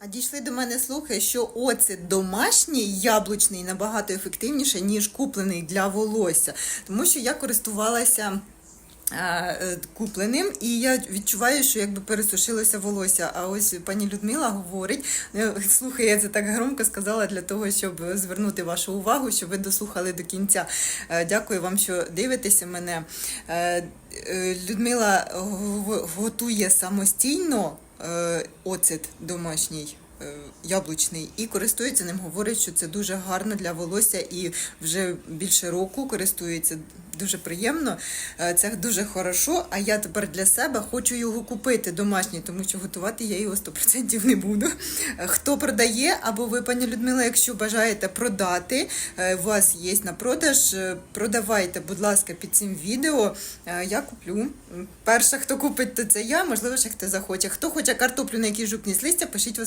А дійшли до мене слухи, що оцет домашній яблучний набагато ефективніше, ніж куплений для волосся. Тому що я користувалася. Е, Купленим, і я відчуваю, що якби пересушилося волосся. А ось пані Людмила говорить: е, слухай, я це так громко сказала для того, щоб звернути вашу увагу, щоб ви дослухали до кінця. Е, Дякую вам, що дивитеся мене. Людмила готує самостійно оцет домашній. Е, Яблучний і користується ним, говорить, що це дуже гарно для волосся і вже більше року користується дуже приємно. Е, Це дуже хорошо. А я тепер для себе хочу його купити домашній, тому що готувати я його 100% не буду. Е, Хто продає, або ви, пані Людмила, якщо бажаєте продати, у вас є на продаж, продавайте, будь ласка, під цим відео. Я куплю. Перша, хто купить, то це я, можливо, ще хто захоче. Хто хоче картоплю, на якій жукність листя, пишіть